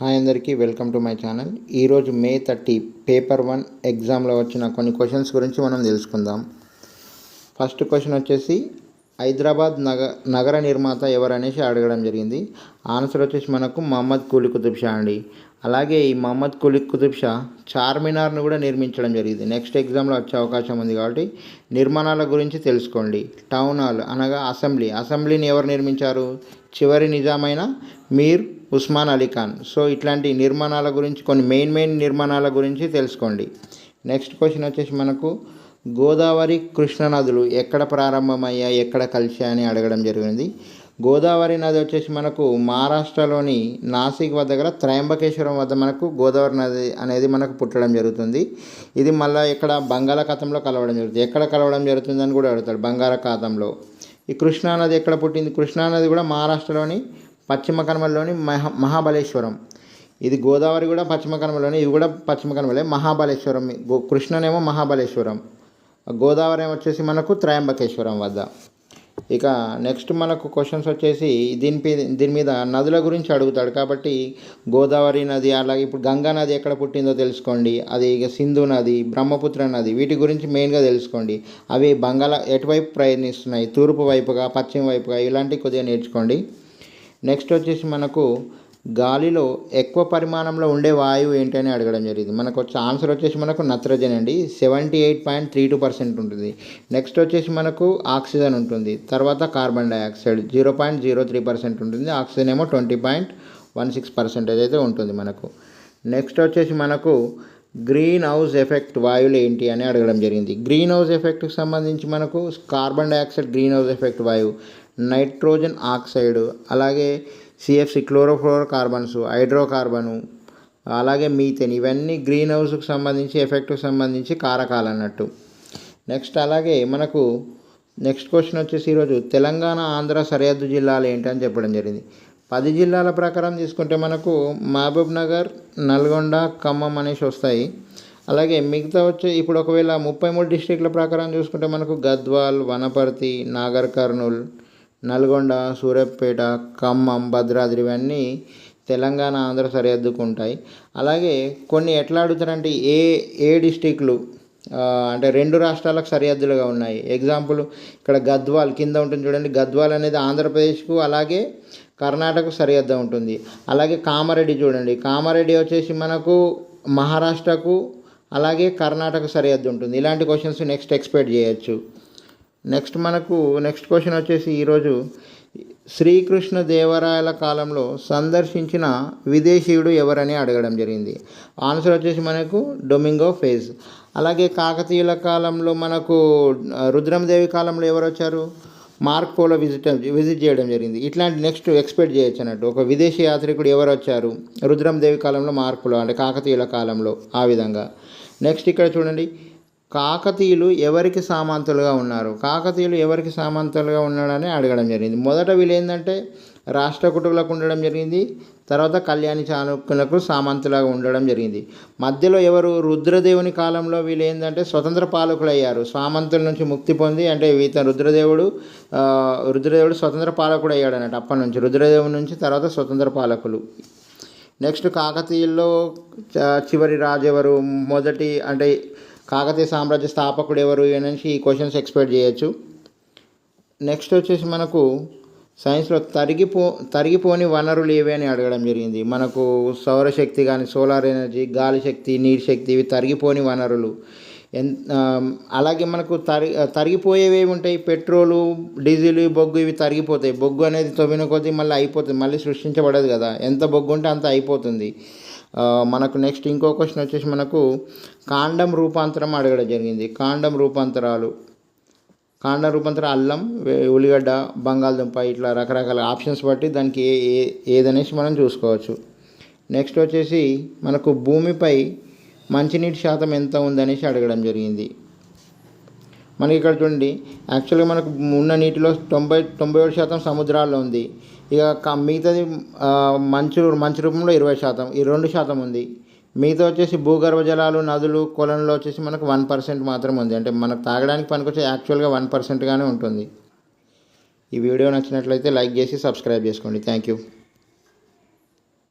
Hi అందరికీ welcome to my channel. ఈరోజు May thirty paper one ఎగ్జామ్లో వచ్చిన కొన్ని క్వశ్చన్స్ గురించి మనం తెలుసుకుందాం. ఫస్ట్ క్వశ్చన్ వచ్చేసి హైదరాబాద్ నగ నగర నిర్మాత ఎవరనేసి అడగడం జరిగింది. ఆన్సర్ వచ్చేసి మనకు మహమ్మద్ కూలి కుతుబ్ షా అండి. అలాగే ఈ మహమ్మద్ కులి కుతుబ్ షా చార్మినార్ను కూడా నిర్మించడం జరిగింది. నెక్స్ట్ ఎగ్జామ్లో వచ్చే అవకాశం ఉంది కాబట్టి నిర్మాణాల గురించి తెలుసుకోండి. టౌన్ హాల్ అనగా అసెంబ్లీ. అసెంబ్లీని ఎవరు నిర్మించారు? చివరి నిజామైన మీర్ ఉస్మాన్ అలీ ఖాన్. సో ఇట్లాంటి నిర్మాణాల గురించి కొన్ని మెయిన్ మెయిన్ నిర్మాణాల గురించి తెలుసుకోండి. నెక్స్ట్ క్వశ్చన్ వచ్చేసి మనకు గోదావరి కృష్ణ నదులు ఎక్కడ ప్రారంభమయ్యాయి ఎక్కడ కలిశాయని అడగడం జరిగింది. గోదావరి నది వచ్చేసి మనకు మహారాష్ట్రలోని నాసిక్ వద్ద గల త్రయంబకేశ్వరం వద్ద మనకు గోదావరి నది అనేది మనకు పుట్టడం జరుగుతుంది. ఇది మళ్ళీ ఇక్కడ బంగాళాఖాతంలో కలవడం జరుగుతుంది. ఎక్కడ కలవడం జరుగుతుంది అని కూడా అడుగుతాడు బంగాళాఖాతంలో. ఈ కృష్ణానది ఎక్కడ పుట్టింది? కృష్ణానది కూడా మహారాష్ట్రలోని పశ్చిమ కనుమలలోని మహా మహాబలేశ్వరం. ఇది గోదావరి కూడా పశ్చిమ కనుమలోని ఇది కూడా పశ్చిమ కనుమలే మహాబలేశ్వరం. కృష్ణనేమో మహాబలేశ్వరం. గోదావరి వచ్చేసి మనకు త్రయంబకేశ్వరం వద్ద. ఇక నెక్స్ట్ మనకు క్వశ్చన్స్ వచ్చేసి దీని దీని మీద నదుల గురించి అడుగుతాడు కాబట్టి గోదావరి నది అలాగే ఇప్పుడు గంగా నది ఎక్కడ పుట్టిందో తెలుసుకోండి. అది ఇక సింధు నది బ్రహ్మపుత్ర నది వీటి గురించి మెయిన్గా తెలుసుకోండి. అవి బంగాళా ఎటువైపు ప్రయత్నిస్తున్నాయి తూర్పు వైపుగా పశ్చిమ వైపుగా ఇలాంటివి కొద్దిగా నేర్చుకోండి. నెక్స్ట్ వచ్చేసి మనకు గాలిలో ఎక్కువ పరిమాణంలో ఉండే వాయువు ఏంటని అడగడం జరిగింది. మనకు వచ్చే ఆన్సర్ వచ్చేసి మనకు నత్రజన్ అండి. Seventy eight point three two percent ఉంటుంది. నెక్స్ట్ వచ్చేసి మనకు ఆక్సిజన్ ఉంటుంది. తర్వాత carbon dioxide zero point zero three percent ఉంటుంది. ఆక్సిజన్ ఏమో twenty point one six percentage అయితే ఉంటుంది మనకు. నెక్స్ట్ వచ్చేసి మనకు గ్రీన్ హౌస్ ఎఫెక్ట్ వాయువులు ఏంటి అని అడగడం జరిగింది. గ్రీన్ హౌస్ ఎఫెక్ట్కి సంబంధించి మనకు carbon dioxide green house effect వాయువు నైట్రోజన్ ఆక్సైడ్ అలాగే సిఎఫ్సి క్లోరోఫ్లోరో కార్బన్స్ హైడ్రోకార్బను అలాగే మీథెన్. ఇవన్నీ గ్రీన్ హౌస్కు సంబంధించి ఎఫెక్ట్కి సంబంధించి కారకాలు అన్నట్టు. నెక్స్ట్ అలాగే మనకు నెక్స్ట్ క్వశ్చన్ వచ్చేసి ఈరోజు తెలంగాణ ఆంధ్ర సరిహద్దు జిల్లాలు ఏంటని చెప్పడం జరిగింది. పది జిల్లాల ప్రకారం తీసుకుంటే మనకు మహబూబ్ నగర్ నల్గొండ ఖమ్మం అనేసి వస్తాయి. అలాగే మిగతా వచ్చే ఇప్పుడు ఒకవేళ ముప్పై మూడు డిస్టిక్ల ప్రకారం చూసుకుంటే మనకు గద్వాల్ వనపర్తి నాగర్ కర్నూల్ నల్గొండ సూర్యాపేట ఖమ్మం భద్రాద్రి ఇవన్నీ తెలంగాణ ఆంధ్ర సరిహద్దుకు ఉంటాయి అలాగే కొన్ని ఎట్లా అడుగుతారంటే ఏ ఏ డిస్టిక్లు అంటే రెండు రాష్ట్రాలకు సరిహద్దులుగా ఉన్నాయి. ఎగ్జాంపుల్ ఇక్కడ గద్వాల్ కింద ఉంటుంది చూడండి. గద్వాల్ అనేది ఆంధ్రప్రదేశ్కు అలాగే కర్ణాటక సరిహద్దు ఉంటుంది. అలాగే కామారెడ్డి చూడండి. కామారెడ్డి వచ్చేసి మనకు మహారాష్ట్రకు అలాగే కర్ణాటక సరిహద్దు ఉంటుంది. ఇలాంటి క్వశ్చన్స్ నెక్స్ట్ ఎక్స్పెక్ట్ చేయొచ్చు. నెక్స్ట్ మనకు నెక్స్ట్ క్వశ్చన్ వచ్చేసి ఈరోజు శ్రీకృష్ణ దేవరాయల కాలంలో సందర్శించిన విదేశీయుడు ఎవరని అడగడం జరిగింది. ఆన్సర్ వచ్చేసి మనకు డొమింగో ఫేజ్ అలాగే కాకతీయుల కాలంలో మనకు రుద్రమదేవి కాలంలో ఎవరు వచ్చారు? మార్క్ పోలో విజిట్ విజిట్ చేయడం జరిగింది. ఇట్లాంటి నెక్స్ట్ ఎక్స్పెక్ట్ చేయొచ్చు అన్నట్టు. ఒక విదేశీ యాత్రికుడు ఎవరు వచ్చారు? రుద్రమదేవి కాలంలో మార్పులో అంటే కాకతీయుల కాలంలో ఆ విధంగా. నెక్స్ట్ ఇక్కడ చూడండి. కాకతీయులు ఎవరికి సామంతులుగా ఉన్నారు? కాకతీయులు ఎవరికి సామంతులుగా ఉన్నాడని అడగడం జరిగింది. మొదట వీళ్ళు ఏంటంటే రాష్ట్ర కుటుంబులకు ఉండడం జరిగింది. తర్వాత కళ్యాణి చాణుక్యులకు సామంతులుగా ఉండడం జరిగింది. మధ్యలో ఎవరు? రుద్రదేవుని కాలంలో వీళ్ళు ఏంటంటే స్వతంత్ర పాలకులు అయ్యారు సామంతుల నుంచి ముక్తి పొంది అంటే వీత రుద్రదేవుడు రుద్రదేవుడు స్వతంత్ర పాలకుడు అయ్యాడు అన్నట్టు అప్పటి నుంచి. రుద్రదేవుని నుంచి తర్వాత స్వతంత్ర పాలకులు. నెక్స్ట్ కాకతీయుల్లో చివరి రాజు ఎవరు? మొదటి అంటే కాకతీయ సామ్రాజ్య స్థాపకుడు ఎవరు అనేసి ఈ క్వశ్చన్స్ ఎక్స్పెక్ట్ చేయొచ్చు. నెక్స్ట్ వచ్చేసి మనకు సైన్స్లో తరిగిపో తరిగిపోని వనరులు ఏవి అని అడగడం జరిగింది. మనకు సౌరశక్తి కానీ సోలార్ ఎనర్జీ గాలి శక్తి నీటి శక్తి ఇవి తరిగిపోని వనరులు. ఎన్ అలాగే మనకు తరి తరిగిపోయేవి ఉంటాయి? పెట్రోలు డీజిల్ బొగ్గు ఇవి తరిగిపోతాయి. బొగ్గు అనేది తవ్విన కొద్దీ మళ్ళీ అయిపోతుంది. మళ్ళీ సృష్టించబడదు కదా. ఎంత బొగ్గు ఉంటే అంత అయిపోతుంది. మనకు నెక్స్ట్ ఇంకో క్వశ్చన్ వచ్చేసి మనకు కాండం రూపాంతరం అడగడం జరిగింది. కాండం రూపాంతరాలు. కాండం రూపాంతరం అల్లం ఉల్లిగడ్డ బంగాళదుంప ఇట్లా రకరకాల ఆప్షన్స్ బట్టి దానికి ఏ ఏదనేసి మనం చూసుకోవచ్చు. నెక్స్ట్ వచ్చేసి మనకు భూమిపై మంచినీటి శాతం ఎంత ఉందనేసి అడగడం జరిగింది. మనకి ఇక్కడ చూడండి యాక్చువల్గా మనకు ఉన్న నీటిలో తొంభై తొంభై ఏడు శాతం సముద్రాల్లో ఉంది. ఇక మిగతాది మంచు మంచు రూపంలో ఇరవై శాతం ఈ రెండు శాతం ఉంది. మిగతా వచ్చేసి భూగర్భ జలాలు నదులు కొలంలో వచ్చేసి మనకు వన్ పర్సెంట్ మాత్రం ఉంది. అంటే మనకు తాగడానికి పనికొచ్చే యాక్చువల్గా వన్ పర్సెంట్గానే ఉంటుంది. ఈ వీడియో నచ్చినట్లయితే లైక్ చేసి సబ్స్క్రైబ్ చేసుకోండి. Thank you